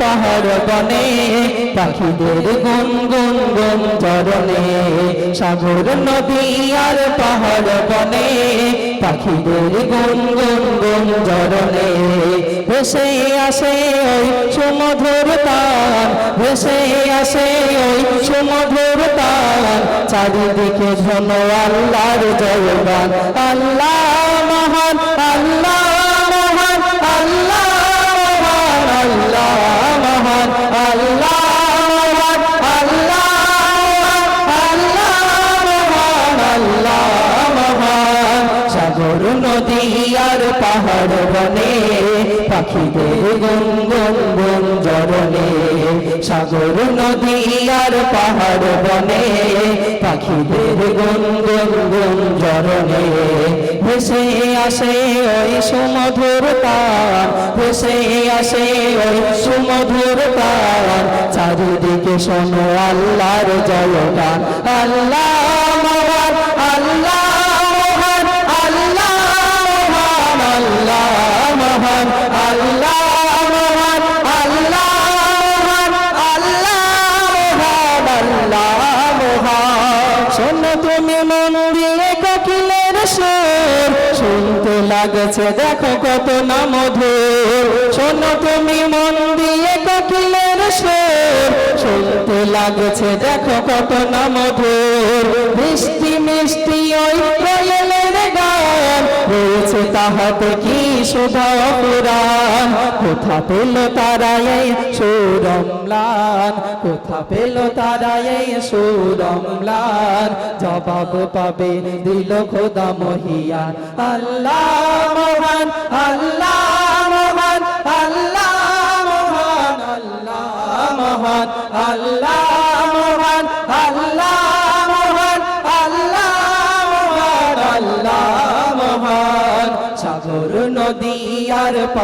পাহাড় বনে, পাখিদের গুন গুন গুন চরণে, সাগর, নদী আর পাহাড় বনে, পাখিদের গুন গুন গুন চরণে। ভেসে আসে ওই সুমধুর তান ভেসে আসে ওই সুমধুর তান চারিদিকে ঝন আল্লাহর জয়গান আল্লাহ মহান, আল্লাহ পাহাড় বনে পাখিদের গুন গুন জরনে সাগর, নদী আর পাহাড় বনে, পাখিদের গুন গুন জরনে ভেসে আসে ওই সুমধুর তার ভেসে আসে ওই সুমধুর তার চারিদিকে শোনো আল্লাহর জয়গান, আল্লাহ লাগছে, দেখো কত না মধুর। শোনো তুমি মন দিয়ে কোকিলের সুর। শুনতে লাগছে, দেখো কত না মধুর। মিষ্টি মিষ্টি ওই কোয়েলের গান। রয়েছে তাহাতে কি শোভা পুরাণ কোথা পেল তারা এই সুরমলান। কোথা পেল তারা এই সুরমলান? জবাব পাবে, দিল খোদা মহিয়ান আল্লাহ মহান আল্লাহ মহান আল্লাহ মহান আল্লাহ মহান আল্লাহ মহান, আল্লাহ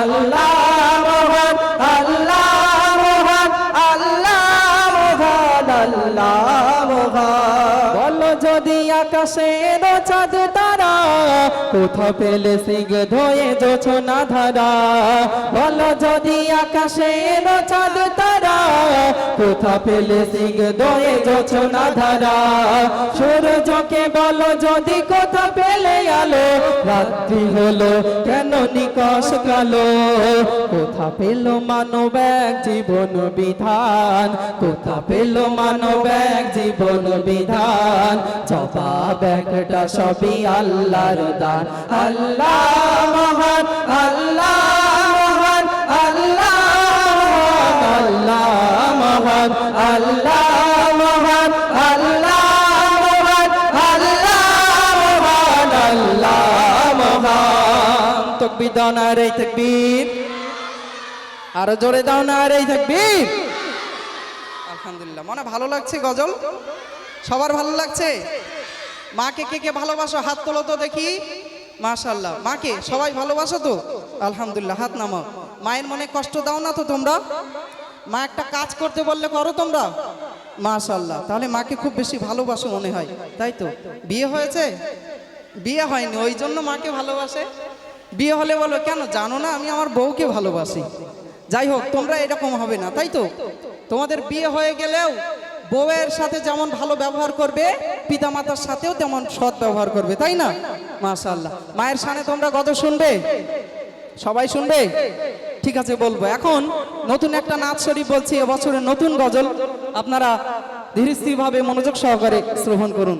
আল্লাহ কোথা পেলে ধয়ে যোছো না ধারা? বলো যদি আকাশের চাঁদ তারা, কোথা পেলে সিংহ ধয়ে যোছো না ধারা? সূর্যকে বলো যদি কোথা পেলে আলো, রাত্রি হলো কেন নিকশ কালো? কোথা পেল মানব এক জীবন বিধান? কোথা পেল মানব এক জীবন বিধান? জবাব একটা সবই আল্লাহর দান। আল্লাহ মহান আল্লাহ মহান আল্লাহ মহান আল্লাহ মহান আল্লাহ মহান আল্লাহ মহান আল্লাহ মহান তকবীর দাও না রে তকবীর আরও জোরে দাও না রে তকবীর আলহামদুলিল্লাহ। মনে ভালো লাগছে গজল? সবার ভালো লাগছে? মাকে কে কে ভালোবাসো? হাত তোলো তো দেখি। মাশাল্লাহ মাকে সবাই ভালোবাসো তো? আলহামদুলিল্লাহ, হাত নামাও। মায়ের মনে কষ্ট দাও না তো তোমরা? মা একটা কাজ করতে বললে করো তোমরা? মাশাল্লাহ তাহলে মাকে খুব বেশি ভালোবাসো মনে হয়, তাই তো? বিয়ে হয়েছে? বিয়ে হয়নি, ওই জন্য মাকে ভালোবাসে? বিয়ে হলে বলো, কেন? জানো না, আমি আমার বউকে ভালোবাসি। যাই হোক, তোমরা এরকম হবে না, তাই তো? তোমাদের বিয়ে হয়ে গেলেও বউয়ের সাথে যেমন ভালো ব্যবহার করবে, পিতামাতার সাথেও তেমন সৎ ব্যবহার করবে, তাই না? মাশাল্লাহ মায়ের সামনে তোমরা গত শুনবে? সবাই শুনবে? ঠিক আছে, বলব। এখন নতুন একটা নাচ শরীফ বলছি, এবছরের নতুন গজল। আপনারা ধীরস্থিরভাবে মনোযোগ সহকারে শ্রবণ করুন।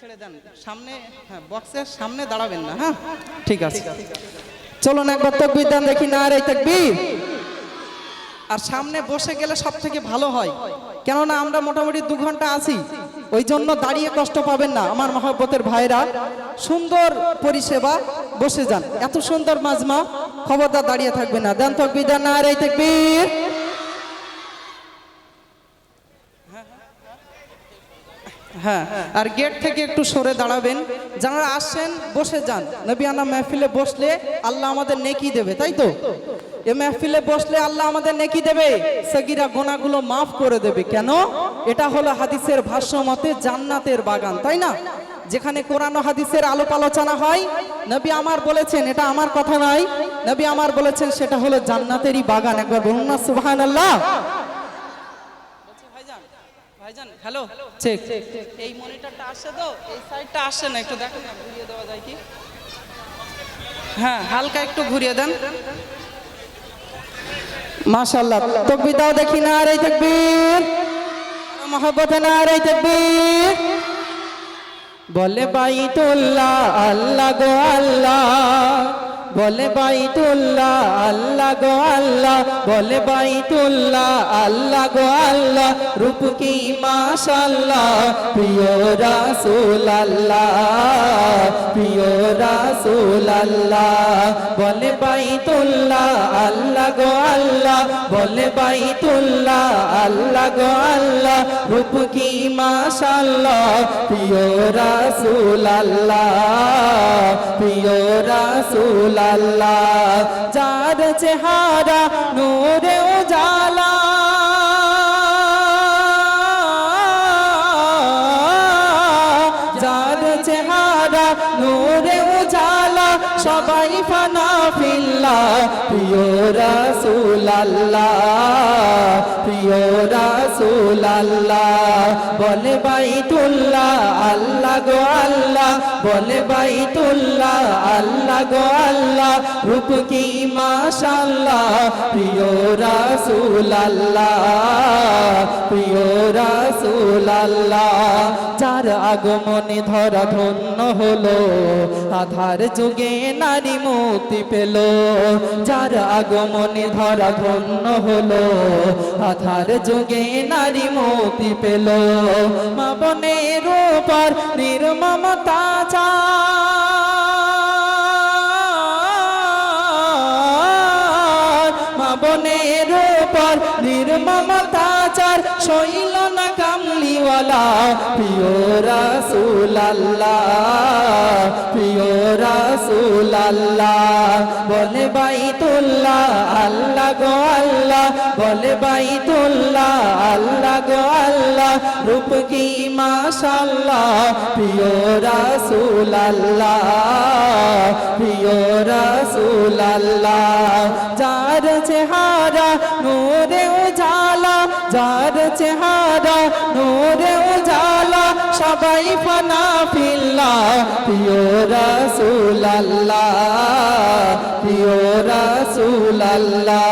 ছেড়ে দেন। সামনে হ্যাঁ বক্সের সামনে দাঁড়াবেন না হ্যাঁ? ঠিক আছে। চলুন একবার তকবির দেন, দেখি না রে তকবির। আর সামনে বসে গেলে সব থেকে ভালো হয়। কেননা আমরা মোটামুটি দু ঘণ্টা আছি। ওই জন্য দাঁড়িয়ে কষ্ট পাবেন না আমার মহব্বতের ভাইরা। সুন্দর পরিষেবা, বসে যান। এত সুন্দর মাজমা, খবরদার দাঁড়িয়ে থাকবে না। দেন তকবির, দেন আর এই হ্যাঁ আর গেট থেকে একটু সরে দাঁড়াবেন। যারা আসছেন বসে যান। নবী নবিয়ানা মেহফিলে বসলে আল্লাহ আমাদের নেকি দেবে, তাই তো? এ মেহফিলে বসলে আল্লাহ আমাদের নেকি দেবে। সগিরা গোনাগুলো মাফ করে দেবে। কেন? এটা হলো হাদিসের ভাষ্য মতে জান্নাতের বাগান তাই না? যেখানে কোরআন হাদিসের আলোপ আলোচনা হয়। নবী আমার বলেছেন এটা আমার কথা নয়। নবী আমার বলেছেন সেটা হলো জান্নাতেরই বাগান। একবার বলুন না সুবহানাল্লাহ। ভাইজান ভাইজান হ্যালো চেক এই মনিটরটা আসছে তো? এই সাইডটা আসছে না? একটু দেখেন ঘুরিয়ে দেওয়া যায় কি? হ্যাঁ হালকা একটু ঘুরিয়ে দেন। মাশাআল্লাহ। তকবি দাও দেখি না আর এই তাকবীর। মহব্বত না আর এই তাকবীর। বলে বাইতুল্লাহ আল্লাহ গো আল্লাহ। বলে বাইতুল্লাহ, আল্লাহ গো আল্লাহ। বলে বাইতুল্লাহ, আল্লাহ গো আল্লাহ। রূপ কি মাশাল্লাহ প্রিয় রাসূল আল্লাহ প্রিয় রাসূল আল্লাহ বলে বাইতুল্লাহ, আল্লাহ গো আল্লাহ। বলে বাইতুল্লাহ, আল্লাহ গো আল্লাহ। রূপ কি মাশাল্লাহ প্রিয় রাসূল আল্লাহ প্রিয় রাসূল আল্লাহ। যার চেহারা নূরে উজালা। যার চেহারা নূরে উজালা সবাই ফানা ফিল্লা প্রিয় রাসূল আল্লাহ, প্রিয় রাসূল আল্লাহ। বলে বাইতুল্লাহ, আল্লাহ গো আল্লাহ। বলে বাইতুল্লাহ, আল্লাহ গো আল্লাহ। রূপ কি মাশাল্লাহ প্রিয় রাসূল আল্লাহ, প্রিয় রাসূল আল্লাহ। যার আগমনে ধরা ধন্য হলো, আধার যুগে নারী মুক্তি পেল। যার আগমনে ধরা ধন্য হলো। আধার যুগে নারী মুক্তি পেল। মা বনের উপর নির্মমতা চা মা বনের উপর নির্মমতাচার শৈল না কামলিওয়ালা প্রিয় রাসূল আল্লাহ, প্রিয় রাসূল আল্লাহ। বলে বাইতুল্লাহ, আল্লাহ গো আল্লাহ। বলে বাইতুল্লাহ, আল্লাহ গো আল্লাহ। রূপ কি মাশাল্লাহ প্রিয় রাসূল আল্লাহ, প্রিয় রাসূল আল্লাহ। যার চেহারা নূরে উজালা, যার চেহারা নূরে উজালা সবাই ফানা ফিল্লা প্রিয় রাসূল আল্লাহ প্রিয় রাসূল আল্লাহ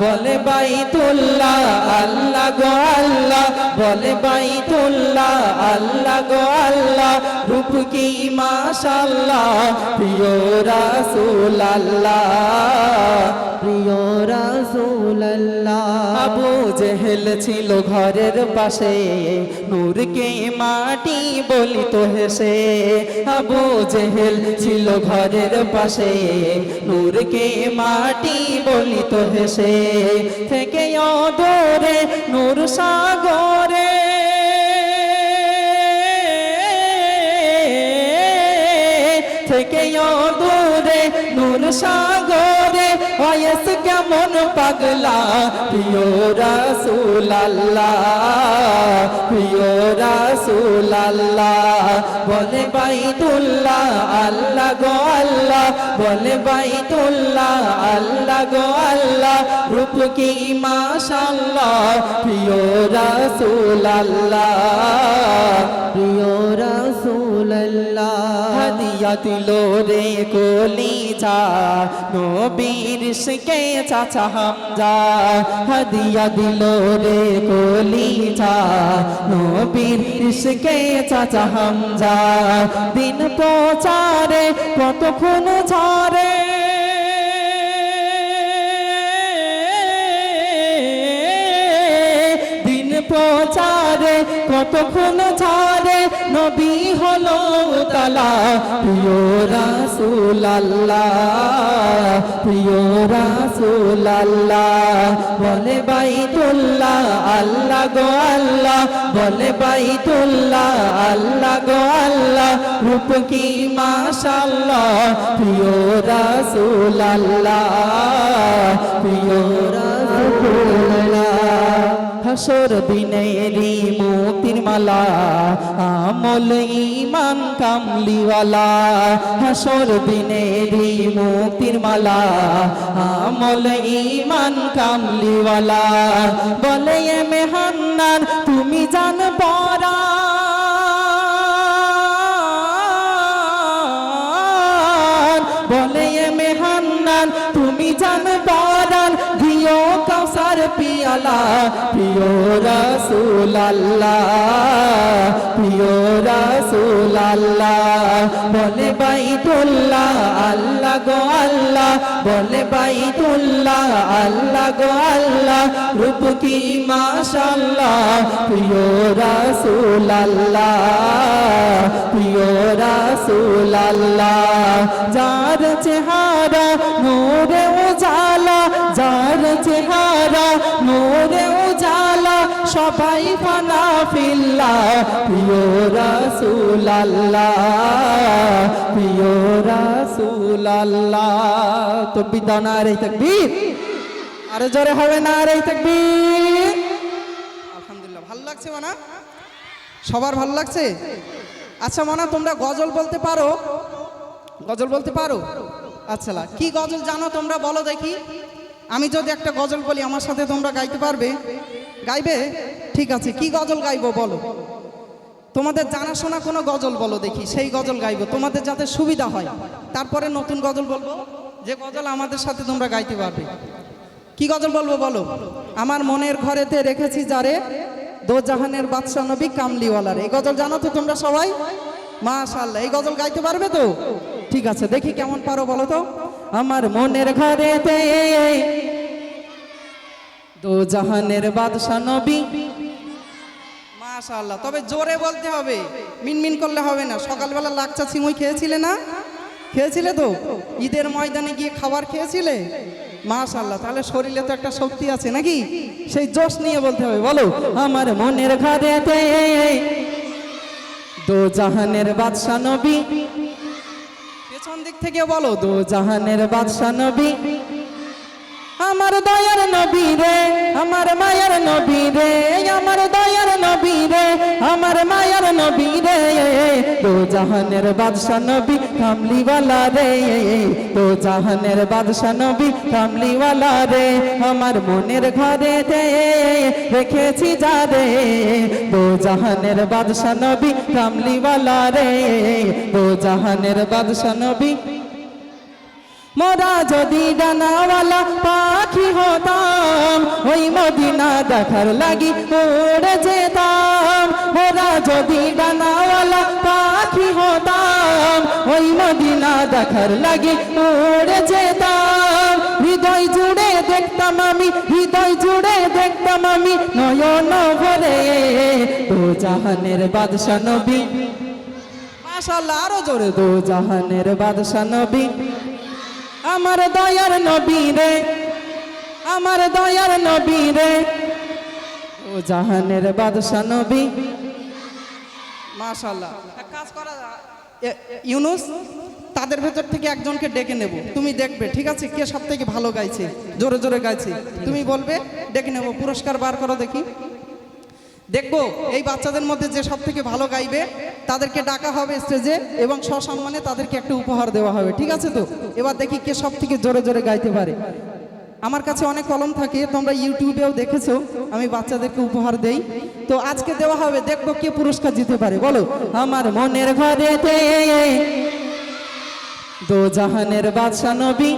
বলে বাইতুল্লাহ, আল্লাহ গো আল্লাহ। বলে বাইতুল্লাহ, আল্লাহ গো আল্লাহ। রূপ কি মাশাল্লাহ প্রিয় রাসূল আল্লাহ প্রিয় রাসূল আল্লাহ আবু জেহেল ছিল ঘরের পাশে নূরকে মাটি বলিত হেসে, আবু জেহেল ছিল ঘরের পাশে। নূরকে মাটি বলিত হেসে, থেকে অদরে নূর সাগরে। থেকে নূর সাগরে বয়স কেমন পাগলা? প্রিয় রাসূল আল্লাহ প্রিয় রাসূল আল্লাহ বলে বাইতুল্লাহ, আল্লাহ গো আল্লাহ বলে বাইতুল্লাহ, আল্লাহ গো আল্লাহ, রূপ কি মাশাল্লাহ প্রিয় রাসূল হাদিয়া দিল রে কোলি চা, নবীর কে চাচা হামজা। হাদিয়া দিল রে কোলি চা, নবীর কে চাচা হামজা। দিন প্রচারে কতক্ষণ ঝরে? দিন প্রচারে কতক্ষণ ছাড়ে নবী হলো তালা, প্রিয় রাসূল আল্লাহ প্রিয় রাসূল আল্লাহ বলে বাইতুল্লাহ, আল্লাহ গো আল্লাহ। বলে বাইতুল্লাহ, আল্লাহ গো আল্লাহ। রূপ কি মাশাআল্লাহ, প্রিয় রাসূল আল্লাহ প্রিয় রাসূল হাসর দিনেরি মোতির মালা, আমল ইমান কামলিওয়ালা। হাসর দিনেরি মোতির মালা, আমল ইমান কামলিওয়ালা। বলে এ মেহান্নান তুমি জান পরা প্রিয় রাসূল আল্লাহ প্রিয় রাসূল বলে বাইতুল্লাহ, আল্লাহ গো আল্লাহ বলে বাইতুল্লাহ, আল্লাহ গো আল্লাহ, রূপ কি মাশাআল্লাহ, প্রিয় রাসূল আল্লাহ প্রিয় রাসূল আল্লাহ যার চেহারা নূরে উজালা যার চেহারা, নূরে উজালা, সবাই ফানা ফিল্লা। প্রিয় রাসূল আল্লাহ প্রিয় রাসূল আল্লাহ তো বিদানা রে তাকবীর। আরে জোরে হবে না রে তাকবীর। আলহামদুলিল্লাহ, ভালো লাগছে মানা? সবার ভালো লাগছে? আচ্ছা মানা, তোমরা গজল বলতে পারো? গজল বলতে পারো? আচ্ছা কি গজল জানো তোমরা? বলো দেখি। আমি যদি একটা গজল বলি, আমার সাথে তোমরা গাইতে পারবে? গাইবে? ঠিক আছে, কি গজল গাইবো বলো? তোমাদের জানাশোনা কোনো গজল বলো দেখি, সেই গজল গাইবো। তোমাদের যাতে সুবিধা হয়। তারপরে নতুন গজল বলব। যে গজল আমাদের সাথে তোমরা গাইতে পারবে। কি গজল বলব বলো? আমার মনের ঘরেতে রেখেছি যারে দো জাহানের বাদশা নবী কামলিওয়ালার। এই গজল জানো তো তোমরা সবাই? মা মাশাআল্লাহ, এই গজল গাইতে পারবে তো? ঠিক আছে, দেখি কেমন পারো বলো তো? আমার মনের ঘরেতে। দো জাহানের বাদশা নবী। মাশাআল্লাহ, তবে জোরে বলতে হবে। মিনমিন করলে হবে না। সকালবেলা লাকচা সিমুই খেয়েছিলে না? খেয়েছিলে তো? ঈদের ময়দানে গিয়ে খাবার খেয়েছিলে? মাশাআল্লাহ, তাহলে শরীরে তো একটা শক্তি আছে নাকি? সেই জোশ নিয়ে বলতে হবে। বলো, আমার মনের ঘরেতে। দো জাহানের বাদশা নবী। পেছন দিক থেকে বলো দু জাহানের বাদশাহ নবী। আমার দয়ার নবী রে, আমার মায়ার নবী রে, আমার দয়ার নবী রে, আমার মায়ের নবী রে। দো জাহানের বাদশা নবী কামলিওয়ালা রে দো জাহানের বাদশা নবী কামলিওয়ালা রে, আমার মনের ঘরে দে, রেখেছি যা রে দো জাহানের বাদশা নবী কামলিওয়ালা রে দো জাহানের বাদশা নবী মোরা যদি ডানাওয়ালা পাখি হতাম, ওই মদিনা দেখার লাগি উড়ে যেতাম। মোরা যদি ডানাওয়ালা পাখি হতাম, ওই মদিনা দেখার লাগি উড়ে যেতাম। হৃদয় জুড়ে দেখতাম আমি, হৃদয় জুড়ে দেখতাম আমি, নয়ন ভরে তো জাহানের বাদশা নবী। মাশাআল্লাহ, আরও জোরে দো জাহানের বাদশা নবী। আমার দয়ার নবী রে, আমার দয়ার নবী রে। ও জাহানের বাদশা নবী। মাশাআল্লাহ। এক কাজ করা ইউনুস, তাদের ভেতর থেকে একজনকে ডেকে নেব। তুমি দেখবে, ঠিক আছে, কে সব থেকে ভালো গাইছে? জোরে জোরে গাইছে। তুমি বলবে, ডেকে নেব, পুরস্কার বার করো দেখি। দেখব, এই বাচ্চাদের মধ্যে যে সব থেকে ভালো গাইবে, তাদেরকে ডাকা হবে স্টেজে এবং সসম্মানে তাদেরকে একটা উপহার দেওয়া হবে, ঠিক আছে তো? এবার দেখি কে সব থেকে জোরে জোরে গাইতে পারে। আমার কাছে অনেক কলম থাকে, তোমরা ইউটিউবেও দেখেছ, আমি বাচ্চাদেরকে উপহার দেই। তো আজকে দেওয়া হবে, দেখব কে পুরস্কার জিতে পারে, বলো। আমার মনের ঘরেতে দো জাহানের বাদশা নবী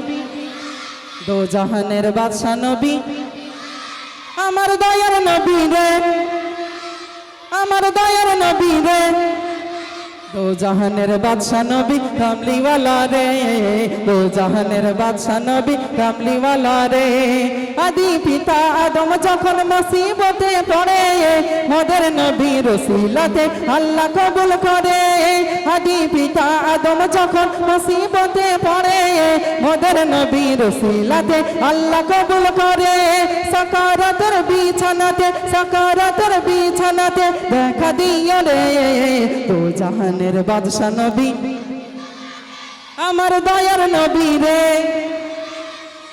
দো জাহানের বাদশা নবী, আমার দয়ার নবী রে। আমার দয়ার নবী রে। দো জাহানের বাদশা নবী, কামলিওয়ালা রে। দো জাহানের বাদশা নবী, কামলিওয়ালা রে। আদি পিতা আদম যখন মুসিবতে পড়ে, মোদের নবী রসিলাতে আল্লাহ কবুল করে। আদি পিতা আদম যখন মুসিবতে পড়ে, মোদের নবী রসিলাতে আল্লাহ কবুল করে। সকারাতের বিছানাতে সকারাতের বিছানাতে দেখা দিও রে। তো জাহানের বাদশা নবী। আমার দয়ার নবী রে।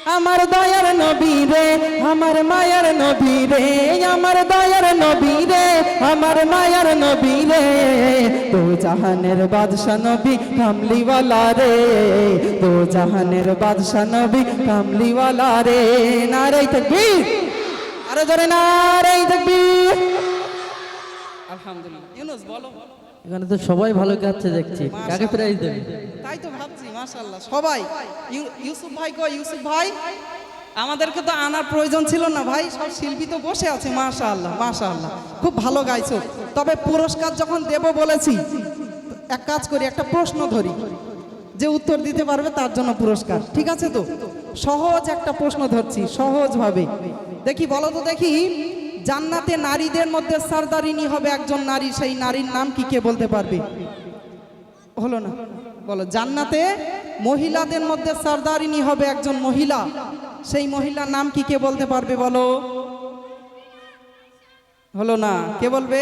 আমার দয়ার নবী রে। আমার মায়ার নবী রে। আমার দয়ার নবী রে। আমার মায়ার নবী রে। তো জাহানের বাদশা নবী, কামলিওয়ালা রে। তো জাহানের বাদশা নবী, কামলিওয়ালা রে। নারে তকবীর। আরে জোরে নারে তকবীর। আলহামদুলিল্লাহ। ইউনুস বলো। এখানে তো সবাই ভালো গাচ্ছে দেখছি। কাকে প্রাইজ দেবে? তাই তো ভাবছি মাশাল্লাহ সবাই ইউ- ইউসুফ ভাই কো ইউসুফ ভাই? আমাদেরকে তো আনার প্রয়োজন ছিল না ভাই সব শিল্পী তো বসে আছে মাশাআল্লাহ মাশাআল্লাহ। খুব ভালো গাইছো। তবে পুরস্কার যখন দেব বলেছি এক কাজ করি একটা প্রশ্ন ধরি। যে উত্তর দিতে পারবে তার জন্য পুরস্কার ঠিক আছে তো? সহজ একটা প্রশ্ন ধরছি সহজভাবে। দেখি বলো তো দেখি। জান্নাতে নারীদের মধ্যে সারদারিনী হবে একজন নারী, সেই নারীর নাম কি কে বলতে পারবে? হলো না। বলো, জান্নাতে মহিলাদের মধ্যে সর্দারিনী হবে একজন মহিলা, সেই মহিলার নাম কি কে বলতে পারবে বলো? হলো না। কে বলবে?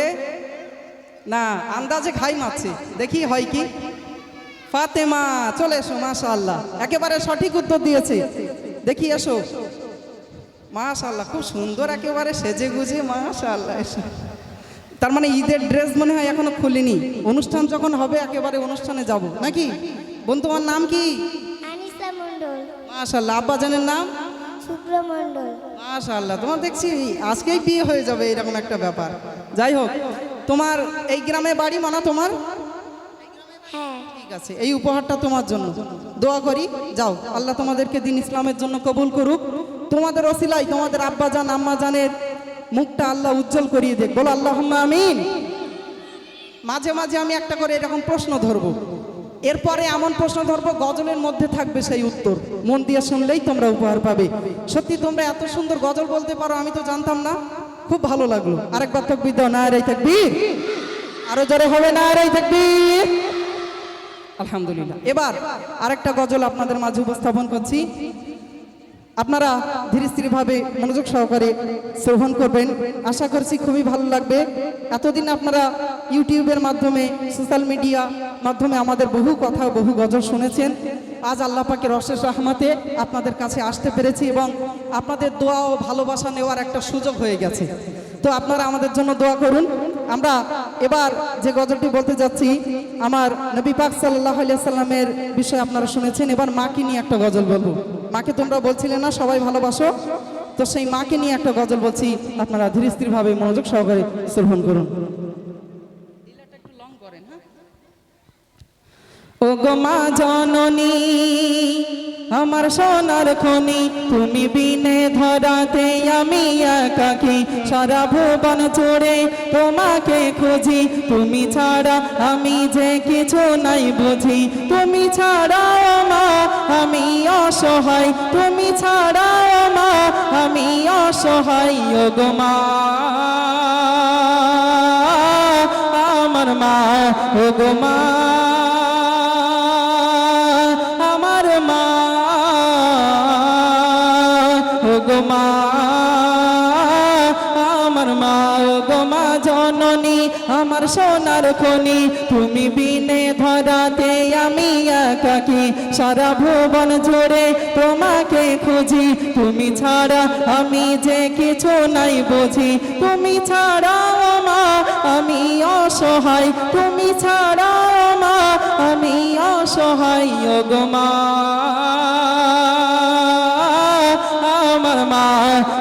না, আন্দাজে খাই মারছে দেখি হয় কি? ফাতেমা, চলে এসো মাশা আল্লাহ একেবারে সঠিক উত্তর দিয়েছে। দেখি এসো। মাশা আল্লাহ খুব সুন্দর একেবারে সেজে গুজে মাশা আল্লাহ তার মানে ঈদের ড্রেস মনে হয় এখনও খুলিনি। অনুষ্ঠান যখন হবে একেবারে অনুষ্ঠানে যাব নাকি? বোন তোমার নাম কি? মাশাল্লাহ আব্বা জানের নাম? মাশাল্লাহ তোমার দেখছি আজকেই বিয়ে হয়ে যাবে এরকম একটা ব্যাপার। যাই হোক তোমার এই গ্রামে বাড়ি মানা তোমার? হ্যাঁ। ঠিক আছে এই উপহারটা তোমার জন্য। দোয়া করি যাও আল্লাহ তোমাদেরকে দিন ইসলামের জন্য কবুল করুক। তোমাদের অসিলাই তোমাদের আব্বা জান আম্মা জানের মুখটা আল্লাহ উজ্জ্বল করিয়ে দেখ। বলো আল্লাহ আমিন। মাঝে মাঝে আমি একটা করে এরকম প্রশ্ন ধরবো। এরপরে এমন প্রশ্ন ধরবো, গজলের মধ্যে থাকবে সেই উত্তর। মন দিয়ে শুনলেই তোমরা উপহার পাবে। সত্যি তোমরা এত সুন্দর গজল বলতে পারো, আমি তো জানতাম না। খুব ভালো লাগল। আরেকবার থাকবি দাও, না রে থাকবি আরও জোরে হবে, না রে থাকবি আলহামদুলিল্লাহ। এবার আরেকটা গজল আপনাদের মাঝে উপস্থাপন করছি। আপনারা ধীরে স্থিরভাবে মনোযোগ সহকারে শ্রবণ করবেন। আশা করছি খুবই ভালো লাগবে। এতদিন আপনারা ইউটিউবের মাধ্যমে, সোশ্যাল মিডিয়া মাধ্যমে আমাদের বহু কথা বহু গজল শুনেছেন। আজ আল্লাহ পাকের অশেষ রহমাতে আপনাদের কাছে আসতে পেরেছি এবং আপনাদের দোয়া ও ভালোবাসা নেওয়ার একটা সুযোগ হয়ে গেছে। তো আপনারা আমাদের জন্য দোয়া করুন। আমরা এবার যে গজলটি বলতে যাচ্ছি, আমার নবী পাক সাল্লাহ আলিয়া সাল্লামের বিষয়ে আপনারা শুনেছেন। এবার মাকে নিয়ে একটা গজল বলব। মাকে তোমরা বলছিলে না সবাই ভালোবাসো। তো সেই মাকে নিয়ে একটা গজল বলছি আপনারা ধীরে স্থিরভাবে মনোযোগ সহকারে শ্রবণ করুন। ও গো মা জননী আমার সোনার খনি, তুমি বিনে ধরাতে আমি একাকি সারা ভুবন চড়ে তোমাকে খুঁজি, তুমি ছাড়া আমি যে কিছু নাই বুঝি। তুমি ছাড়া মা, আমি অসহায়। তুমি ছাড়া মা, আমি অসহায়। মা, আমার মা মা। ও গো মা, আমার মা ও গো মা জননী, আমার সোনার খনি, তুমি বিনে ধরাতে আমি একাকি সারা ভুবন জুড়ে তোমাকে খুঁজি, তুমি ছাড়া আমি যে কিছু নাই বুঝি। তুমি ছাড়া মা, আমি অসহায়, তুমি ছাড়া মা, আমি অসহায় গো মা।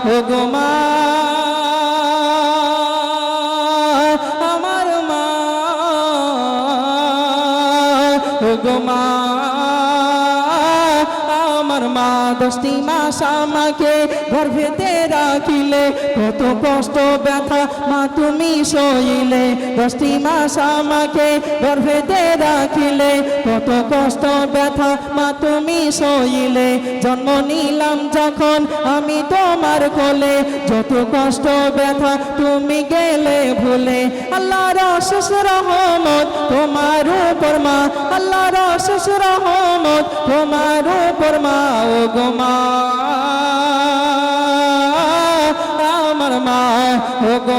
ও গো মা আমার মা ভগমা আমার মা দশটি মাস আমাকে গর্ভেতে রাখিলে, কত কষ্ট ব্যথা মা তুমি সইলে। দশটি মাস আমাকে গর্ভেতে রাখিলে, কত কষ্ট ব্যথা মা তুমি সইলে। জন্ম নিলাম যখন আমি তোমার কোলে, যত কষ্ট ব্যথা তুমি গেলে ভুলে। আল্লাহর অশেষ রহমত তোমার উপর মা, আল্লাহর অশেষ রহমত তোমার উপর মা, ও গো ও গো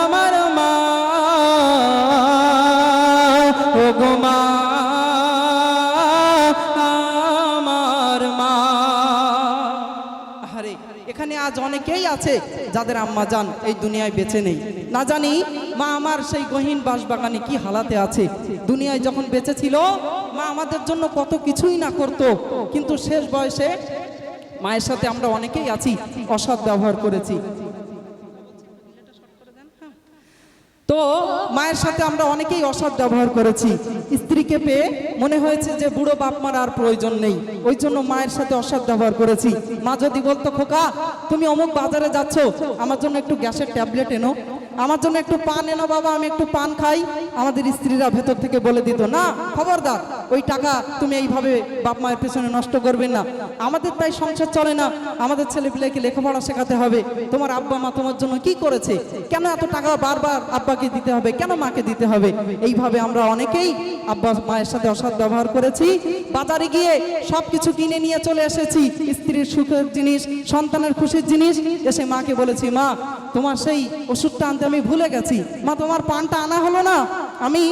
আমার মা ও গো আমার মা। আরে এখানে আজ অনেকেই আছে যাদের আম্মা জান এই দুনিয়ায় বেঁচে নেই। না জানি মা আমার সেই গহীন বাসবাগানে কি হালাতে আছে। দুনিয়ায় যখন বেঁচে ছিল, মা আমাদের জন্য কত কিছুই না করত, কিন্তু শেষ বয়সে মায়ের সাথে আমরা অনেকেই আছি, অসৎ ব্যবহার করেছি। তো মায়ের সাথে আমরা অনেকেই অসৎ ব্যবহার করেছি। স্ত্রীকে পেয়ে মনে হয়েছে যে বুড়ো বাপ মার আর প্রয়োজন নেই। ওই জন্য মায়ের সাথে অসৎ ব্যবহার করেছি। মা যদি বলতো, খোকা, তুমি অমুক বাজারে যাচ্ছ, আমার জন্য একটু গ্যাসের ট্যাবলেট এনো। আমার জন্য একটু পান এনো বাবা, আমি একটু পান খাই। আমাদের স্ত্রীরা ভেতর থেকে বলে দিত, না, খবরদার, ওই টাকা তুমি এইভাবে বাপ মায়ের পেছনে নষ্ট করবে না। আমাদের তাই সংসার চলে না। আমাদের ছেলে ছেলেপিলেকে লেখাপড়া শেখাতে হবে। তোমার আব্বা মা তোমার জন্য কি করেছে? কেন এত টাকা বারবার আব্বাকে দিতে হবে? কেন মাকে দিতে হবে? এইভাবে আমরা অনেকেই আব্বা মায়ের সাথে অসৎ ব্যবহার করেছি। বাজারে গিয়ে সব কিছু কিনে নিয়ে চলে এসেছি। স্ত্রীর সুখের জিনিস, সন্তানের খুশির জিনিস। এসে মাকে বলেছি, মা, তোমার সেই ওষুধটা আনতে আমি ভুলে গেছি। মা তোমার পানটা আনা হলো না। আমি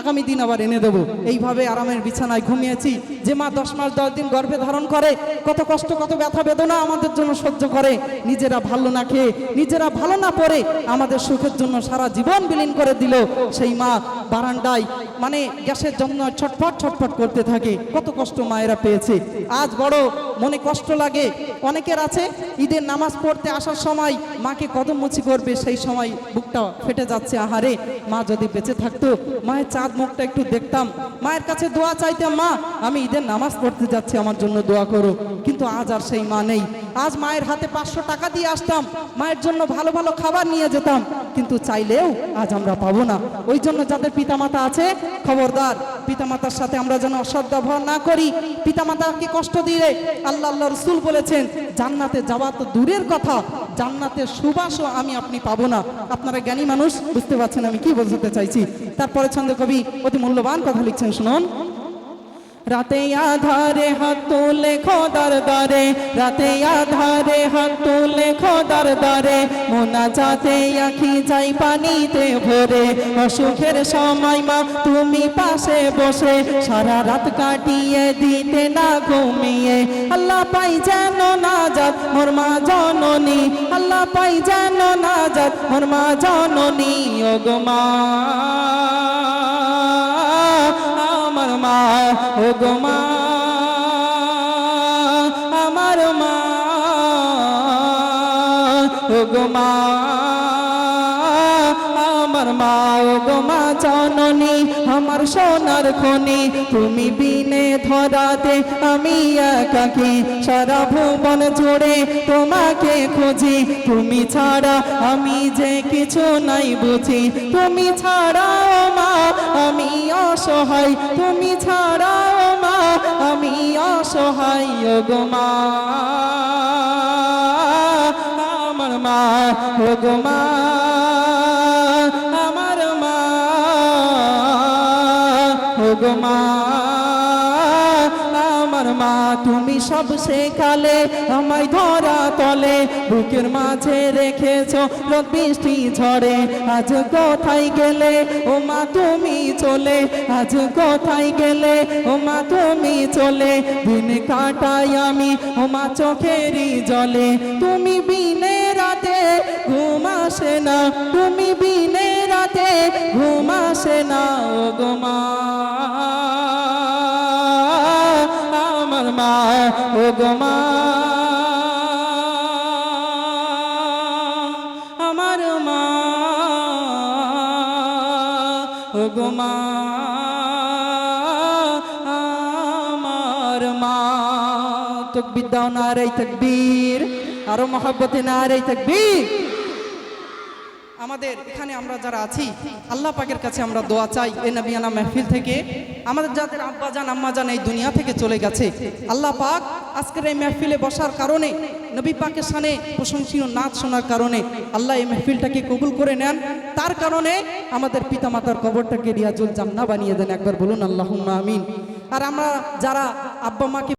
আগামী দিন আবার এনে দেবো। এইভাবে আরামের বিছানায় ঘুমিয়েছি। যে মা দশ মাস দশ দিন গর্ভে ধারণ করে, কত কষ্ট, কত ব্যথা, বেদনা আমাদের জন্য সহ্য করে। নিজেরা ভালো না খেয়ে, নিজেরা ভালো না পড়ে আমাদের সুখের জন্য সারা জীবন বিলীন করে দিল। সেই মা বারান্দায় মানে গ্যাসের জন্য ছটফট ছটফট করতে থাকে। কত কষ্ট মায়েরা পেয়েছে। আজ বড়, মনে কষ্ট লাগে। অনেকের আছে, ঈদের নামাজ পড়তে আসার সময় মাকে কদম মুচি করবে, সেই সময় বুকটা ফেটে যাচ্ছে। আহারে, মা যদি বেঁচে থাকতো, মায়ের চাঁদ মুখটা একটু দেখতাম। মায়ের কাছে দোয়া চাইতাম, মা, আমি ঈদের নামাজ পড়তে যাচ্ছি, আমার জন্য দোয়া করো। কিন্তু আজ আর সেই মা নেই। আজ মায়ের হাতে পাঁচশো টাকা দিয়ে আসতাম, মায়ের জন্য ভালো ভালো খাবার নিয়ে যেতাম। কিন্তু চাইলেও আজ আমরা পাবো না। ওই জন্য যাদের পিতামাতা আছে, খবরদার, পিতামাতার সাথে আমরা যেন অসৎ ব্যবহার না করি পিতামাতাকে কষ্ট দিয়ে আল্লাহ আল্লাহ রসুল বলেছেন, জান্নাতে যাওয়া তো দূরের কথা, জান্নাতের সুবাসও আমি, আপনি পাবো না। আপনারা জ্ঞানী মানুষ, বুঝতে পারছেন আমি কি বোঝাতে চাইছি? তারপরে ছন্দ কবি অতি মূল্যবান কথা লিখছেন, শুনুন। রাতে আধারে হাত তুলে খোদার দারে রাতে আধারে হাত তুলে খোদার দারে মোনা যাতে আখি যাই পানিতে ভরে, অসুখের সময় মা তুমি পাশে বসে, সারা রাত কাটিয়ে দিতে না ঘুমিয়ে। আল্লাহ পাই যেন না যাত মোর মা জননী। আল্লাহ পাই যেন না যাত মোর মা জননী, ও মা। ও গো মা আমার মা ও গো মা আমার মা ও গো মা জননী আমার সোনার খনি, তুমি বিনে ধরাতে আমি একাকি। সারা ভুবন জুড়ে তোমাকে খুঁজি, তুমি ছাড়া আমি যে কিছু নাই বুঝি। তুমি ছাড়া ও মা, আমি অসহায়। তুমি ছাড়া ও মা, আমি অসহায়। গো মা, আমার মা গো মা। গো আমার মা, তুমি সব শেখালে, আমায় ধরা তলে, বুকের মাঝে রেখেছো, রোদ বৃষ্টি ঝড়ে আজ কোথায় গেলে? ও মা, তুমি চলে, আজ কোথায় গেলে? ও মা, তুমি চলে, দিন কাটাই আমি, ও মা চোখেরই জলে। তুমি বিনে রাতে ঘুম আসে না, তুমি বিনে রাতে ঘুম আসে না গো মা। আমার মা, ও গো মা। আমার মা, ও গো তকবির দাও না রে তকবীর। আরও মহব্বতে না রে তকবীর। আমাদের এখানে আমরা যারা আছি, আল্লাহ পাকের কাছে আমরা দোয়া চাই, এ নবিয়ানা মেহফিল থেকে। আমাদের যাদের আব্বা যান, আম্মা যান এই দুনিয়া থেকে চলে গেছে। আল্লাহ পাক আজকের এই মেহফিলে বসার কারণে, নবী পাকের সানে প্রশংসনীয় নাচ শোনার কারণে আল্লাহ এই মেহফিলটাকে কবুল করে নেন। তার কারণে আমাদের পিতামাতার কবরটাকে রিয়াজুল জান্না বানিয়ে দেন। একবার বলুন আল্লাহ আমিন। আর আমরা যারা আব্বা মাকে